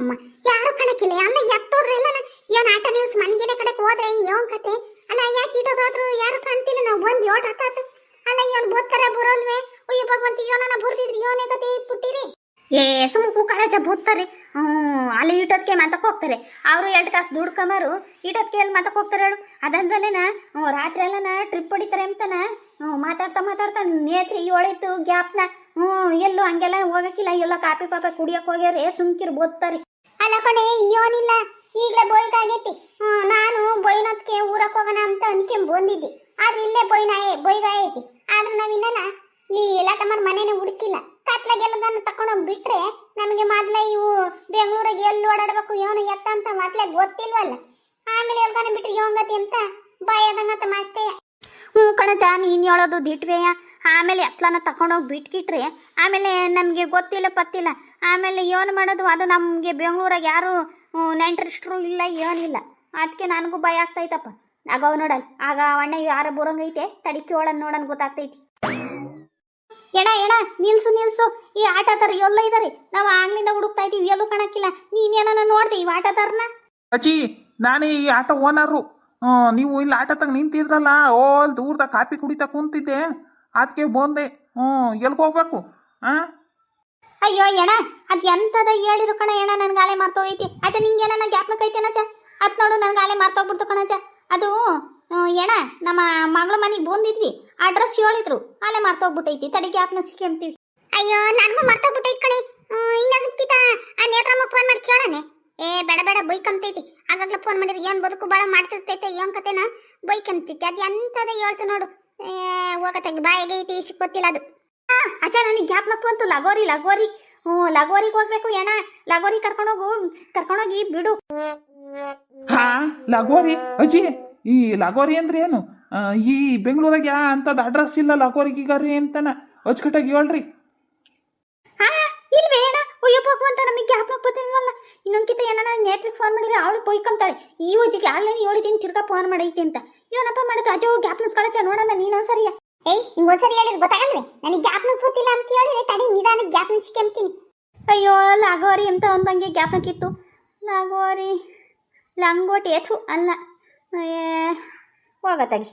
ಅಮ್ಮ ಯಾರು ಕಣಕ್ಕಿಲ್ಲ? ಅಲ್ಲ ಎತ್ತೋದ್ರೆಲ್ಲ ಏನ್ ಆಟ ನಿಲ್ಸ್ ಮನ್ಗಿನ ಕಡೆಗೆ ಹೋದ್ರೆ ಯೋನ್ ಕತೆ? ಅಲ್ಲ, ಯಾಕೆ ಇಡೋದಾದ್ರು ಯಾರು ಕಾಣ್ತಿಲ್ಲ ನಾವು? ಒಂದ್ ಯೋಟ್ ಹತ್ತಾತು ಅಲ್ಲ, ಇವನ್ ಬೋತ್ತಾರೆ ಬರೋಲ್ವೇ? ಉಯ್ಯ ಭಗವಂತ ಯೋನನ ಬುರ್ತಿದ್ರಿ ಯೋನೇ ಕತೆ ಪುಟ್ಟಿರಿ. ಏ ಸುಮ್ ಕೂಕಳಜ ಬೋತ್ತಾರೆ ಹ್ಮ್ ಅಲ್ಲಿ ಇಟ್ಟೋದ್ಕೆ ಮಾತಕ್ಕೆ ಹೋಗ್ತಾರೆ. ಅವರು ಎರಡು ತಾಸು ದುಡ್ಕೊಂಬಾರು ಇಟ್ಟೋದ್ಕೆ ಎಲ್ಲಿ ಮಾತಕ್ಕೆ ಹೋಗ್ತಾರೆ ಹೇಳು? ಅದಂದಲೇನ ರಾತ್ರಿ ಎಲ್ಲನ ಟ್ರಿಪ್ ಹೊಡಿತಾರೆ ಅಂತನ? ಮಾತಾಡ್ತಾ ಮಾತಾಡ್ತಾ ನೇತ್ರಿ ಏಳಿತ್ತು ಗ್ಯಾಪ್ನ ಹ್ಞೂ ಎಲ್ಲೂ ಹಂಗೆಲ್ಲ ಹೋಗಕ್ಕಿಲ್ಲ. ಎಲ್ಲ ಕಾಪಿ ಪಾಪ ಕುಡಿಯಕ್ ಹೋಗ್ಯಾರ ಸುಮ್ಕಿರ್ ಬೋತ್ತಾರೆ. ಅಲ್ಲ ಕಣೆ ಇನ್ನೇನಿಲ್ಲ ಈಗಲೇ ಬೊಯ್ದಾಗೈತಿ ನಾನು ಬೊಯ್ನೋದ್ಕೆ ಊರಕ್ ಹೋಗೋಣ ಅಂತ ಅನ್ಕೊಂಡ್ ಬಂದಿದ್ದೆ. ಆದ್ರೆ ಇಲ್ಲೇ ಬೊಯ್ನ ಬೊಯ್ಗಾಯ ಐತಿ ಆದ್ರೆ ನಾವಿನ್ನ ಈ ಲಟಮರ್ ಮನೇನೆ ಹುಡುಕಿಲ್ಲ. ಕತ್ಲಾಗೆಲ್ಲದನ್ನ ತಕೊಂಡೋಗಿ ಬಿಟ್ರೆ ನಮಗೆ ಮೊದ್ಲೇ ಇವು ಬೆಂಗಳೂರಿಗೆ ಎಲ್ಲಿ ಓಡಾಡ್ಬೇಕು ಏನು ಎತ್ತ ಅಂತ ಮೊದ್ಲೇ ಗೊತ್ತಿಲ್ವಲ್ಲ. ಆಮೇಲೆ ಎಲ್ಗಾನ ಬಿಟ್ರೆ ಯೋಂಗತಿ ಅಂತ ಬಾಯದಂಗಂತ ಮಾಸ್ತೆ ಹ್ಞೂ ಕಣ ನೀನು ಹೇಳೋದು ದಿಟ್ವೆಯ. ಆಮೇಲೆ ಎತ್ಲನ ತಗೊಂಡೋಗಿ ಬಿಟ್ಕಿಟ್ರಿ. ಆಮೇಲೆ ನಮಗೆ ಗೊತ್ತಿಲ್ಲ, ಪತ್ತಿಲ್ಲ. ಆಮೇಲೆ ಏನು ಮಾಡೋದು? ಅದು ನಮಗೆ ಬೆಂಗಳೂರಾಗ ಯಾರು ನೆಂಟ್ರಿಷ್ಟರು ಇಲ್ಲ ಏನಿಲ್ಲ ಅದಕ್ಕೆ ನನಗೂ ಭಯ ಆಗ್ತೈತಪ್ಪ. ಆಗ ಅವ್ ನೋಡಲ್. ಆಗ ಅಣ್ಣ ಯಾರು ಬರೋಂಗೈತೆ ತಡಿಕೆ ಒಳನ್ ನೋಡನ್ ಗೊತ್ತಾಗ್ತೈತಿ. ಎಣ ಎಣ, ನಿಲ್ಸು ನಿಲ್ಸು. ಈ ಆಟದಾರ ಎಲ್ಲ ಇದಾರೆ. ನಾವು ಆಗ್ಲಿಂದ ಹುಡುಕ್ತಾ ಇದೀವಿ ಎಲ್ಲೂ ಕಾಣಕ್ಕಿಲ್ಲ. ನೀನೇನ ನೋಡ್ದೆ ಈ ಆಟದಾರನ? ಅಜ್ಜಿ ನಾನೇ ಈ ಆಟ ಓನರು ನೀವು ಇಲ್ಲಿ ಆಟ ತಗ ನಿಂತಿದ್ರಲ್ಲ ಓ ಅಲ್ಲಿ ದೂರದಾಗ ಕಾಪಿ ಕುಡಿತಾ ಕುಂತಿದ್ದೆ. ಅದಕ್ಕೆ ಬಂದೆ. ಹ್ಞೂ ಎಲ್ಗೆ ಹೋಗ್ಬೇಕು? ಹಾಂ ಅಯ್ಯೋ ಎಣ ಅದ್ ಎಂತದ ಹೇಳಿರು ಕಣ ಎಣ ನನ್ಗೆ ಆಲೆ ಮರ್ತೋಗೈತಿ ಅಜ್ಜ, ನಿಂಗೆ ಏನ ಕೈತೇನ ಐತೇನಜ್ಜ ಅದ್ ನೋಡು ನನ್ಗೆ ಆಲೆ ಕಣ ಕಣಜ್ಜ ಅದು ಎಣ ನಮ್ಮ ಮಗಳ ಮನೆಗೆ ಬಂದಿದ್ವಿ. ಅಡ್ರೆಸ್ ಹೇಳಿದ್ರು. ಆಲೆ ಮರ್ತೋಗ್ಬಿಟ್ಟೈತಿ ತಡಿ ಜ್ಞಾಪನ ಸಿಕ್ಕಂತೀವಿ ಅಯ್ಯೋ, ನನಗೂ ಮರ್ತೋಗ್ಬಿಟ್ಟೈತಿ ಕಣಿ. ಇನ್ನದಕ್ಕಿತ ಆ ನೇತ್ರಮ್ಮ ಫೋನ್ ಮಾಡಿ ಕೇಳನೆ ಏ, ಬೇಡ ಬೇಡ, ಬೈಕಂತೈತಿ. ಆಗಾಗ್ಲೇ ಫೋನ್ ಮಾಡಿದ್ರೆ ಏನ್ ಬದುಕು ಬಾಳ ಮಾಡ್ತಿರ್ತೈತೆ ಏನ್ ಕತೆನ? ಬೈಕಂತೈತಿ ಅದ್ ಎಂತದ ಹೇಳ್ತು ನೋಡು. ಹೋಗತ್ತಾಗ ಬಾಯಿಗೆ ಐತಿ ಸಿಕ್ಕೊತ್ತಿಲ್ಲ ಅದು. ಆ, ಅಜ್ಜ ನನಗೆ ಜ್ಞಾಪನಕ್ಕೆ ಬಂತು ಲಗೋರಿ ಲಗೋರಿ. ಹ್ಞೂ ಲಗೋರಿಗೆ ಹೋಗ್ಬೇಕು ಏನ? ಲಗೋರಿ ಕರ್ಕೊಂಡೋಗು ಕರ್ಕೊಂಡೋಗಿ ಬಿಡು. ಹಾ ಲಗೋರಿ? ಅಜ್ಜಿ ಈ ಲಗೋರಿ ಅಂದ್ರೆ ಏನು? ಈ ಬೆಂಗಳೂರಾಗ ಯಾ ಅಂಥದ್ದು ಅಡ್ರೆಸ್ ಇಲ್ಲ ಲಗೋರಿಗೀಗಾರಿ ಅಂತಾನ? ಅಚ್ಚುಕಟ್ಟಾಗಿ ಹೇಳ್ರಿ. ಹಾ ಇಲ್ವೇ ಏನ ಅಯ್ಯೋ ಅಂತ ನಮಗೆ ಗ್ಯಾಪ್ ಬರ್ತಿಲ್ವಲ್ಲ? ಇನ್ನೊಂದ್ಕಿತ ಏನಾರ ನೇಟ್ರಿಗೆ ಫೋನ್ ಮಾಡಿದ್ರೆ ಅವಳು ಪೊಯ್ಕೊಂತಾಳೆ ಈ ವಜ್ಜಿಗೆ ಆಗ್ಲೇ ಹೇಳಿದ್ದೀನಿ ತಿರ್ಗಾ ಫೋನ್ ಮಾಡೈತಿ ಅಂತ. ಇವನಪ್ಪ ಏನಪ್ಪ ಅಜೋ ಗ್ಯಾಪ್ ನಿಸ್ಕೊಳಚ ನೋಡೋಣ ನೀನೊಂದ್ಸರಿಯ ಏಯ್ ಹಿಂಗೊಂದ್ಸರಿ ಹೇಳಿದ್ರೆ ಗೊತ್ತಾಗಲ್ವೇ? ನನಗೆ ಗ್ಯಾಪ್ ಕೂತಿಲ್ಲ ಅಂತ ಹೇಳಿದ್ರೆ ತಡಿ ನಿಧಾನ ಜ್ಞಾಪನಿಸ್ಕೊಂತೀನಿ ಅಯ್ಯೋ ಲಾಗೋರಿ ಅಂತ ಅಂದಂಗೆ ಗ್ಯಾಪ್ ನಕ್ಕಿತ್ತು ಲಾಗೋರಿ ಲಂಗೋಟ್ ಏಥು ಅಲ್ಲ. ಏ, ಹೋಗತ್ತಾಗಿ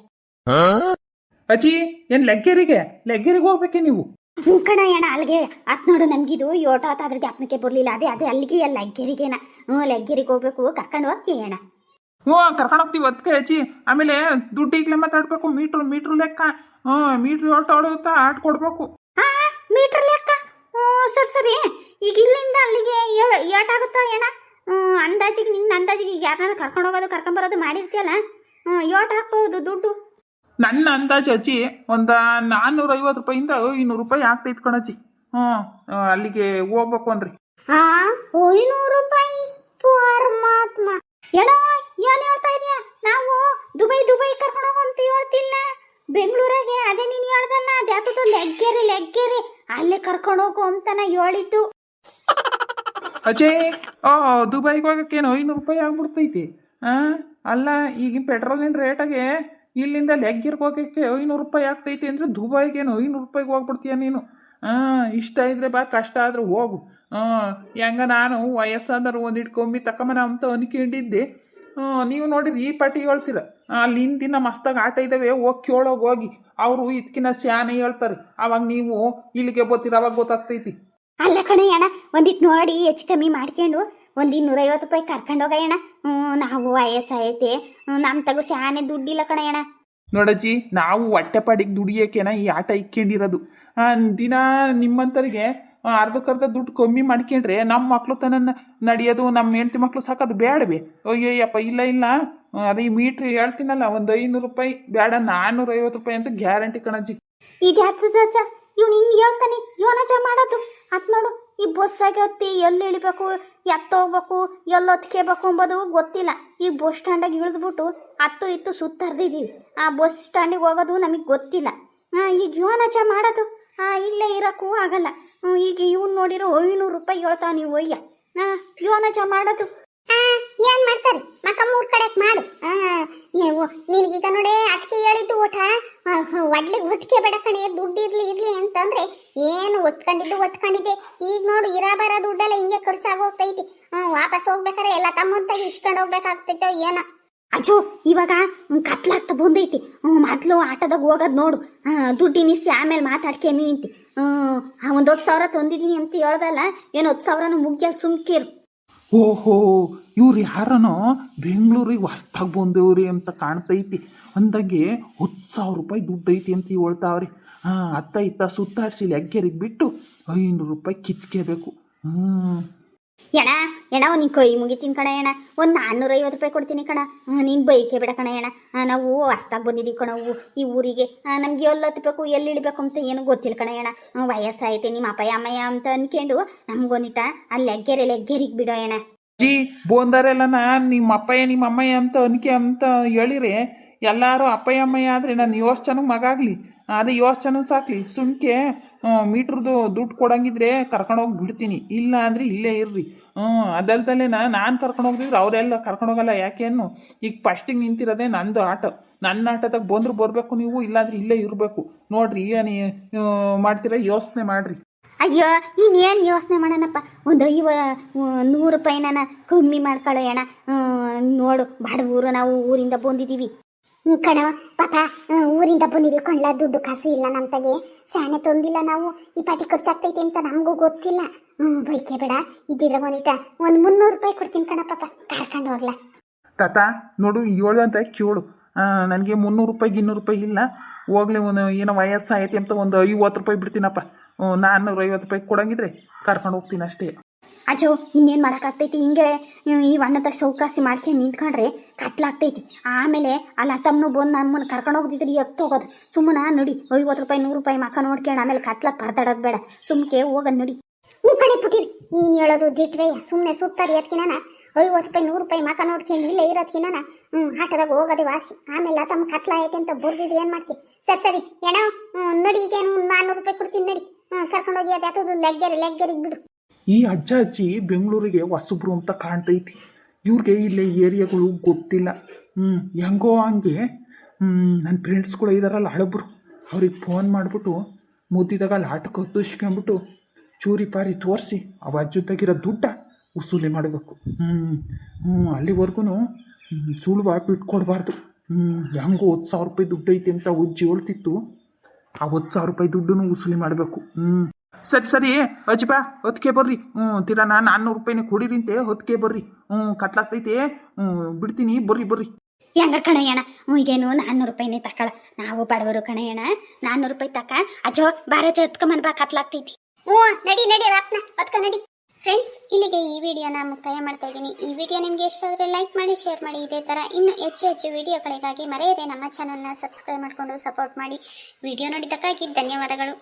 ಅಜ್ಜಿ ಏನ್ ಲಗ್ಗೆರಿಗೆ? ಲಗ್ಗೆರಿಗೆ ಹೋಗ್ಬೇಕೆ ನೀವು? ಕಣ ಅಣ್ಣ ಅಲ್ಲಿಗೆ ಅತ್ ನೋಡು ನಮ್ಗಿದು ಯೋಟ ಆತ ಅದ್ರ ಜ್ಞಾಪನಕ್ಕೆ ಬರ್ಲಿಲ್ಲ. ಅದೇ ಅದೇ ಅಲ್ಲಿಗೆ ಅಲ್ಲ ಲೆಗ್ಗೆರಿಗೆನ ಹ್ಞೂ ಲಗ್ಗೆರಿಗೆ ಹೋಗ್ಬೇಕು ಕರ್ಕೊಂಡು ಹೋಗ್ತೀಯ ಅಣ್ಣ? ಹ್ಞೂ ಕರ್ಕೊಂಡು ಹೋಗ್ತೀವಿ ಅದಕ್ಕೆ ಅಜ್ಜಿ ಆಮೇಲೆ ದುಡ್ಡು ಈಗಲೇ ಮಾತಾಡ್ಬೇಕು ಮೀಟ್ರ್ ಮೀಟ್ರ್ ಲೆಕ್ಕ. ಹ್ಞೂ ಮೀಟ್ರ್ ಯೋಟ ಆಡುತ್ತಾ ಆಟ ಕೊಡ್ಬೇಕು. ಮೀಟ್ರ್ ಮೀಟರ್ ಲೆಕ್ಕ? ಹ್ಞೂ ಸರಿ ಸರಿ. ಈಗ ಇಲ್ಲಿಂದ ಅಲ್ಲಿಗೆ ಏಟಾಗುತ್ತಾ ಅಣ್ಣ? ಹ್ಞೂ ಅಂದಾಜಿಗೆ ನಿನ್ನ ಅಂದಾಜಿಗೆ ಈಗ ಯಾರನ್ನ ಕರ್ಕೊಂಡು ಹೋಗೋದು ಕರ್ಕೊಂಬರೋದು ಮಾಡಿರ್ತೀಯಲ್ಲ? ಹ್ಞೂ ಯೋಟ್ ಹಾಕ್ಬೋದು ದುಡ್ಡು. ನನ್ನ ಅಂದಾಜು ಅಜ್ಜಿ ಒಂದು ನಾನ್ನೂರೈವತ್ತು ರೂಪಾಯಿಂದ ಐನೂರು ರೂಪಾಯಿ ಆಗ್ತೈತೆ ಕಣಜ್ಜಿ. ಹ್ಞೂ ಅಲ್ಲಿಗೆ ಹೋಗ್ಬೇಕು ಅಂದ್ರಿ. ಹಾ ಐನೂರು ರೂಪಾಯಿ? ಪರಮಾತ್ಮ. ಎಡೋ ಏನ್ ಹೇಳ್ತಾ ಇದೀಯ? ನಾವು ದುಬೈ ದುಬೈ ಕರ್ಕೊಂಡು ಹೋಗಂತ ಹೇಳ್ತಿಲ್ಲ. ಬೆಂಗಳೂರಾಗೆ ಅದೇ ನೀನು ಹೇಳ್ದಲ್ಲ ಅದ್ಯಾತದ ಲೆಗ್ಗೇರಿ ಲೆಗ್ಗೇರಿ. ಅಲ್ಲೇ ಕರ್ಕೊಂಡು ಹೋಗು ಅಂತಾನ ಹೇಳಿದ್ದು. ಅಜಯ್ ಓ ದುಬೈಗೆ ಹೋಗಕ್ಕೇನು ಐನೂರು ರೂಪಾಯಿ ಆಗ್ಬಿಡ್ತೈತಿ? ಹಾಂ ಅಲ್ಲ ಈಗಿನ ಪೆಟ್ರೋಲಿನ ರೇಟಾಗೆ ಇಲ್ಲಿಂದ ಲೆಗ್ಗಿರ್ಗೆ ಹೋಗೋಕ್ಕೆ ಐನೂರು ರೂಪಾಯಿ ಆಗ್ತೈತಿ ಅಂದರೆ ದುಬೈಗೇನು ಐನೂರು ರೂಪಾಯಿಗೆ ಹೋಗ್ಬಿಡ್ತೀಯ ನೀನು? ಹಾಂ ಇಷ್ಟ ಇದ್ರೆ ಬಾ, ಕಷ್ಟ ಆದರೂ ಹೋಗು. ಹಾಂ ಹೆಂಗ ನಾನು ವಯಸ್ಸಾದರು ಒಂದಿಟ್ಟು ಇಟ್ಕೊಂಬಿ ತಕೊಂಬನ ಅಂತ ಅನ್ಕೊಂಡಿದ್ದೆ. ನೀವು ನೋಡಿದ್ರೆ ಈ ಪಾಟಿ ಹೇಳ್ತೀರ ಅಲ್ಲಿ ಹಿಂದಿನ ಮಸ್ತಾಗಿ ಆಟ ಇದ್ದಾವೆ ಹೋಗಿ ಕೇಳೋಗಿ ಹೋಗಿ. ಅವರು ಇದಕ್ಕಿನ್ನ ಸ್ಯಾನೆ ಹೇಳ್ತಾರೆ. ಅವಾಗ ನೀವು ಇಲ್ಲಿಗೆ ಬರ್ತೀರ ಅವಾಗ ಗೊತ್ತಾಗ್ತೈತಿ. ಅಲ್ಲ ಅಣ್ಣ ಒಂದಿಟ್ಟು ನೋಡಿ ಹೆಚ್ಚು ಕಮ್ಮಿ ಮಾಡ್ಕೊಂಡು. ಒಂದು ಇನ್ನೂರೈವತ್ತು ರೂಪಾಯಿ ಕರ್ಕೊಂಡು ಅಣ್ಣ ಹ್ಞೂ ನಾವು ವಯಸ್ಸಾಯೈತೆ ಐತೆ. ನಮ್ಮ ತಗೋ ಶಾನೆ ದುಡ್ಡಿಲ್ಲ ಕಣೆ ಅಣ್ಣ ನೋಡಜ್ಜಿ ನಾವು ಹೊಟ್ಟೆಪಾಡಿಗೆ ದುಡಿಯೋಕೆನ ಈ ಆಟ ಇಕ್ಕೊಂಡಿರೋದು. ದಿನ ನಿಮ್ಮಂಥವ್ರಿಗೆ ಅರ್ಧಕ್ಕರ್ಧ ದುಡ್ಡು ಕಮ್ಮಿ ಮಾಡ್ಕೊಂಡ್ರೆ ನಮ್ಮ ಮಕ್ಳು ತನ ನಡೆಯೋದು ನಮ್ಮ ಹೆಂಡತಿ ಮಕ್ಳು ಸಾಕೋದು ಬೇಡವೆ ಅಯ್ಯಯ್ಯಪ್ಪ ಇಲ್ಲ ಇಲ್ಲ. ಅದೇ ಈ ಮೀಟ್ರ್ ಹೇಳ್ತೀನಲ್ಲ ಒಂದು ಐನೂರು ರೂಪಾಯಿ ಬೇಡ ನಾನ್ನೂರ ಐವತ್ತು ರೂಪಾಯಿ ಅಂತ ಗ್ಯಾರಂಟಿ ಕಣಜ್ಜಿ. ಇದು ಹಚ್ಚ ಇವ್ನು ಹಿಂಗೆ ಹೇಳ್ತಾನೆ? ಯೋನಜ ಮಾಡೋದು? ಅತ್ ನೋಡು. ಈ ಬಸ್ಸಾಗಿ ಹತ್ತಿ ಎಲ್ಲಿ ಇಳಿಬೇಕು, ಎತ್ತ ಹೋಗ್ಬೇಕು, ಎಲ್ಲಿ ಹತ್ಕೇಬೇಕು ಅಂಬೋದು ಗೊತ್ತಿಲ್ಲ. ಈ ಬಸ್ ಸ್ಟ್ಯಾಂಡಾಗ ಇಳಿದ್ಬಿಟ್ಟು ಹತ್ತು ಇತ್ತು ಸುತ್ತರ್ದಿದ್ದೀವಿ ಆ ಬಸ್ ಸ್ಟ್ಯಾಂಡಿಗೆ ಹೋಗೋದು ನಮಗೆ ಗೊತ್ತಿಲ್ಲ. ಹಾಂ ಈಗ ಯೋನಚ ಮಾಡೋದು? ಹಾಂ ಇಲ್ಲೇ ಇರೋಕ್ಕೂ ಆಗಲ್ಲ. ಈಗ ಇವ್ನು ನೋಡಿರೋ ಐನೂರು ರೂಪಾಯಿ ಹೇಳ್ತಾವ ನೀವು ಒಯ್ಯ ಹಾಂ ಯೋನಚ ಮಾಡೋದು? ಏನ್ ಮಾಡ್ತಾರೆ? ಮಕ್ಕ ಮೂರ್ ಕಡೆ ಮಾಡು? ನಿನಗೀಗ ನೋಡಿ ಅದಕ್ಕೆ ಹೇಳಿದ್ದು ಊಟ. ಒಡ್ಲಿಗೆ ಒಟ್ಟಿಗೆ ಬೇಡ ಕಣೆ, ದುಡ್ಡು ಇರ್ಲಿ ಇರ್ಲಿ ಅಂತಂದ್ರೆ ಏನು ಒಟ್ಕೊಂಡಿದ್ದು, ಒಟ್ಕೊಂಡಿದ್ದೆ. ಈಗ ನೋಡು, ಇರ ಬರ ದುಡ್ಡೆಲ್ಲ ಹಿಂಗೆ ಖರ್ಚಾಗೋಗ್ತೈತಿ. ವಾಪಸ್ ಹೋಗ್ಬೇಕಾರೆ ಎಲ್ಲ ತಮ್ಮಂತಾಗಿ ಇಸ್ಕೊಂಡು ಹೋಗ್ಬೇಕಾಗ್ತೈತೆ ಏನ. ಅಜ್ಜೋ, ಇವಾಗ ಕತ್ಲಾಗ್ತಾ ಬಂದೈತಿ. ಮೊದ್ಲು ಆಟದಾಗ ಹೋಗೋದು ನೋಡು. ದುಡ್ಡು ಇನಿಸಿ ಆಮೇಲೆ ಮಾತಾಡ್ಕೇನಿ ಅಂತ ಒಂದು ಹತ್ತು ಸಾವಿರ ತಂದಿದ್ದೀನಿ ಅಂತ ಹೇಳ್ದಲ್ಲ, ಏನು ಹತ್ತು ಸಾವಿರನೂ ಮುಗ್ಯಲ್ ಸುಮ್ಕಿರು. ಓಹೋ, ಇವ್ರು ಯಾರನೋ ಬೆಂಗಳೂರಿಗೆ ಹೊಸ್ದಾಗಿ ಬಂದೇವ್ರಿ ಅಂತ ಕಾಣ್ತೈತಿ. ಅಂದಾಗೆ ಹತ್ತು ಸಾವಿರ ರೂಪಾಯಿ ದುಡ್ಡು ಐತಿ ಅಂತ ಹೇಳ್ತಾವ್ರಿ. ಹಾಂ, ಅತ್ತ ಇತ್ತ ಸುತ್ತಾಡ್ಸಿ ಅಗ್ಗೆರಿಗೆ ಬಿಟ್ಟು ಐನೂರು ರೂಪಾಯಿ ಕಿಚ್ಕೇಬೇಕು ಹ್ಞೂ ಎಣ ಎಣ ನಿನ್ ಕೈ ಮುಗಿತೀನಿ ಕಣ, ಎಣ. ಒಂದು ನಾನ್ನೂರೈವತ್ತು ರೂಪಾಯಿ ಕೊಡ್ತೀನಿ ಕಣ. ನೀನು ಬೈಕೆ ಬಿಡ ಕಣ, ಎಣ. ನಾವು ಹೊಸ್ದಾಗಿ ಬಂದಿದ್ದೀವಿ ಕಣ ನಾವು ಈ ಊರಿಗೆ. ನಮಗೆ ಎಲ್ಲಿ ಹತ್ಬೇಕು, ಎಲ್ಲಿ ಇಡಬೇಕು ಅಂತ ಏನು ಗೊತ್ತಿಲ್ಲ ಕಣ, ಎಣ. ವಯಸ್ಸಾಯ್ತೆ, ನಿಮ್ಮ ಅಪ್ಪಯ್ಯ, ಅಮ್ಮಯ್ಯ ಅಂತ ಅನ್ಕೊಂಡು ನಮ್ಗೊಂದಿಟ್ಟ ಅಲ್ಲಿ ಲೆಗ್ಗೆರೆ ಲೆಗ್ಗೆರಿಗೆ ಬಿಡೋ, ಎಣ. ಜಿ ಬೋಂದರೆಲ್ಲನ ನಿಮ್ಮ ಅಪ್ಪಯ್ಯ, ನಿಮ್ಮ ಅಮ್ಮಯ್ಯ ಅಂತ, ಅನ್ಕೆ ಅಂತ ಹೇಳಿರಿ. ಎಲ್ಲರೂ ಅಪ್ಪಯ್ಯ, ಅಮ್ಮಯ್ಯ ಆದರೆ ನಾನು ಯೋಚನೆ ಚೆನ್ನಾಗಿ ಮಗ ಆಗಲಿ. ಅದೇ ಯೋಚನೆ ಸಾಕ್ಲಿ. ಸುಮ್ಕೆ ಮೀಟ್ರದ್ದು ದುಡ್ಡು ಕೊಡಂಗಿದ್ರೆ ಕರ್ಕೊಂಡೋಗಿ ಬಿಡ್ತೀನಿ. ಇಲ್ಲ ಅಂದರೆ ಇಲ್ಲೇ ಇರ್ರಿ. ಹ್ಞೂ ಅದಲ್ದಲ್ಲೇ ನಾನು ಕರ್ಕೊಂಡು ಹೋಗಿದ್ರೆ ಅವರೆಲ್ಲ ಕರ್ಕೊಂಡೋಗಲ್ಲ ಯಾಕೇನು ಈಗ ಫಸ್ಟಿಗೆ ನಿಂತಿರೋದೇ ನಂದು ಆಟ. ನನ್ನ ಆಟದಾಗ ಬಂದ್ರು ಬರಬೇಕು ನೀವು, ಇಲ್ಲಾಂದ್ರೆ ಇಲ್ಲೇ ಇರಬೇಕು. ನೋಡ್ರಿ, ಏನು ಮಾಡ್ತೀರಾ ಯೋಚನೆ ಮಾಡಿರಿ. ಅಯ್ಯೋ, ಇನ್ನೇನು ಯೋಚನೆ ಮಾಡೋಣಪ್ಪ? ಒಂದು ಐವ ನೂರು ರೂಪಾಯಿ ನಾನು ಕಮ್ಮಿ ಮಾಡ್ಕೊಳ್ಳೋ ಅಣ್ಣ ನೋಡು ಊರು ನಾವು ಊರಿಂದ ಬಂದಿದ್ದೀವಿ. ಕಣ, ಪಾಪ ಊರಿಂದ ಬಂದಿದ್ದೀವಿ ಕಣ್ಲ ದುಡ್ಡು ಕಾಸು ಇಲ್ಲ ನಮ್ಮ ತಗೆ. ಸ್ಯಾನೆ ತಂದಿಲ್ಲ ನಾವು. ಈ ಪಾಟಿ ಖರ್ಚಾಗ್ತೈತೆ ಅಂತ ನಮಗೂ ಗೊತ್ತಿಲ್ಲ. ಹ್ಞೂ ಬೈಕೆ ಬೇಡ. ಇದ್ದಿದ್ರೆ ಒಂದಿಟ ಒಂದು ಮುನ್ನೂರು ರೂಪಾಯಿ ಕೊಡ್ತೀನಿ ಕಣ, ಪಾಪ. ಕರ್ಕೊಂಡು ಹೋಗ್ಲಾ. ತಾತ, ನೋಡು ಅಂತ ಕೇಳು. ನನಗೆ ಮುನ್ನೂರು ರೂಪಾಯಿ ಇನ್ನೂರು ರೂಪಾಯಿ ಇಲ್ಲ. ಹೋಗ್ಲಿ ಒಂದು ಏನೋ ವಯಸ್ಸಾಗೈತಿ ಅಂತ ಒಂದು ಐವತ್ತು ರೂಪಾಯಿ ಬಿಡ್ತೀನಪ್ಪ. ನಾನ್ನೂರ ಐವತ್ತು ರೂಪಾಯಿ ಕೊಡಂಗಿದ್ರೆ ಕರ್ಕೊಂಡು ಹೋಗ್ತೀನಿ ಅಷ್ಟೇ. ಅಜೋ ಇನ್ನೇನು ಮಾಡೋಕ್ಕಾಗ್ತೈತಿ? ಹಿಂಗೆ ಈ ವಣ್ಣದ ಚೌಕಾಸಿ ಮಾಡ್ಕೊಂಡು ನಿಂತ್ಕೊಂಡ್ರೆ ಕತ್ಲಾಗ್ತೈತಿ. ಆಮೇಲೆ ಅಲ್ಲ ತಮ್ಮನು ಬಂದು ನಮ್ಮನ್ನು ಕರ್ಕೊಂಡು ಹೋಗ್ತಿದ್ರಿ ಎತ್ತ ಹೋಗೋದು. ಸುಮ್ಮನ ನೋಡಿ ಐವತ್ತು ರೂಪಾಯಿ ನೂರು ರೂಪಾಯಿ ಮಕ್ಕ ನೋಡ್ಕೊಂಡು ಆಮೇಲೆ ಕತ್ಲಾಗ ಪರ್ದಾಡೋದು ಬೇಡ. ಸುಮ್ಕೆ ಹೋಗೋದು ನೋಡಿ. ಹ್ಞೂ ಕಣೆ ಪುಟ್ಟಿರಿ ನೀನು ಹೇಳೋದು ದಿಟ್ವೆ ಸುಮ್ಮನೆ ಸುತ್ತಾರಿ ಅದಕ್ಕಿನ ಐವತ್ತು ರೂಪಾಯಿ ನೂರು ರೂಪಾಯಿ ಮಕ ನೋಡ್ಕೊಂಡು ಇಲ್ಲೇ ಇರೋದ್ಕಿನ ಹ್ಞೂ ಆಟದಾಗ ಹೋಗೋದೇ ವಾಸಿ. ಆಮೇಲೆ ತಮ್ಮ ಕತ್ಲ ಐತೆ ಅಂತ ಬುರ್ದಿದ್ರೆ ಏನು ಮಾಡ್ತಿ? ಸರಿ ಸರಿ. ಏನೋ ನೋಡಿ ಈಗ ಈಗೇನು ನಾನ್ನೂರು ರೂಪಾಯಿ ಕೊಡ್ತೀನಿ, ನಡಿ. ಕರ್ಕೊಂಡೋಗಿ ಅದು ಯಾವ್ದು ಲೆಗ್ಗರಿ ಲೆಗ್ಗೆರಿಗೆ ಬಿಡು. ಈ ಅಜ್ಜ ಅಜ್ಜಿ ಬೆಂಗಳೂರಿಗೆ ಹೊಸಬ್ರು ಅಂತ ಕಾಣ್ತೈತಿ. ಇವ್ರಿಗೆ ಇಲ್ಲೇ ಏರಿಯಾಗಳು ಗೊತ್ತಿಲ್ಲ. ಹ್ಞೂ ಹೆಂಗೋ ಹಂಗೆ. ನನ್ನ ಫ್ರೆಂಡ್ಸ್ಗಳು ಇದಾರಲ್ಲ ಹಳಬ್ರು. ಅವ್ರಿಗೆ ಫೋನ್ ಮಾಡಿಬಿಟ್ಟು ಮುದ್ದಿದಾಗ ಆಟಕ್ಕೆ ಹತ್ತಿಸ್ಕೊಂಬಿಟ್ಟು ಚೂರಿ ಪಾರಿ ತೋರಿಸಿ ಅವ ಅಜ್ಜದಾಗಿರೋ ದುಡ್ಡ ವಸೂಲಿ ಮಾಡಬೇಕು. ಹ್ಞೂ ಹ್ಞೂ ಅಲ್ಲಿವರೆಗೂ ಸುಳುವ ಬಿಟ್ಕೊಡ್ಬಾರ್ದು. ಹೆಂಗೋ ಹತ್ತು ಸಾವಿರ ರೂಪಾಯಿ ದುಡ್ಡು ಐತಿ ಅಂತ ಉಜ್ಜಿ ಹೇಳ್ತಿತ್ತು. ಆ ಹತ್ತು ಸಾವಿರ ರೂಪಾಯಿ ದುಡ್ಡನ್ನು ವಸೂಲಿ ಮಾಡಬೇಕು. ಹ್ಞೂ ಸರಿ ಸರಿ ಅಜ್ಜಿಬಾ ಹೊತ್ಕೆ ಬರ್ರಿ. ಹ್ಞೂ ತೀರಾ ನಾನು ನಾನ್ನೂರು ರೂಪಾಯಿನೇ ಕೊಡಿರಿಂತೆ, ಹೊತ್ತಿಗೆ ಬರ್ರಿ. ಹ್ಞೂ ಕಟ್ಲಾಗ್ತೈತೆ ಹ್ಞೂ ಬಿಡ್ತೀನಿ, ಬರ್ರಿ ಬರ್ರಿ. ಹೆಂಗ ಕಣಯ್ಯಣ ಈಗೇನು ನಾನ್ನೂರು ರೂಪಾಯಿನೇ ತಕ್ಕಳ. ನಾವು ಬಡವರು ಕಣಯ್ಯಣ ನಾನ್ನೂರು ರೂಪಾಯಿ ತಕ ಅಜೋ ಬಾರಜ ಹತ್ಕೊಂಬನ್ ಬಾ ಕತ್ಲಾಗ್ತೈತಿ. ಹ್ಞೂ, ನಡಿ ನಡಿ ರಾತ್ನ ಹೊತ್ಕ, ನಡಿ. ಫ್ರೆಂಡ್ಸ್ ಇಲ್ಲಿಗೆ ಈ ವಿಡಿಯೋನ ಮುಕ್ತಾಯ ಮಾಡ್ತಾ ಇದ್ದೀನಿ. ಈ ವಿಡಿಯೋ ನಿಮಗೆ ಇಷ್ಟ ಆದರೆ ಲೈಕ್ ಮಾಡಿ ಶೇರ್ ಮಾಡಿ. ಇದೇ ಥರ ಇನ್ನು ಹೆಚ್ಚು ಹೆಚ್ಚು ವಿಡಿಯೋಗಳಿಗಾಗಿ ಮರೆಯದೆ ನಮ್ಮ ಚಾನಲ್ನ ಸಬ್ಸ್ಕ್ರೈಬ್ ಮಾಡಿಕೊಂಡು ಸಪೋರ್ಟ್ ಮಾಡಿ. ವಿಡಿಯೋ ನೋಡಿದ್ದಕ್ಕಾಗಿ ಧನ್ಯವಾದಗಳು.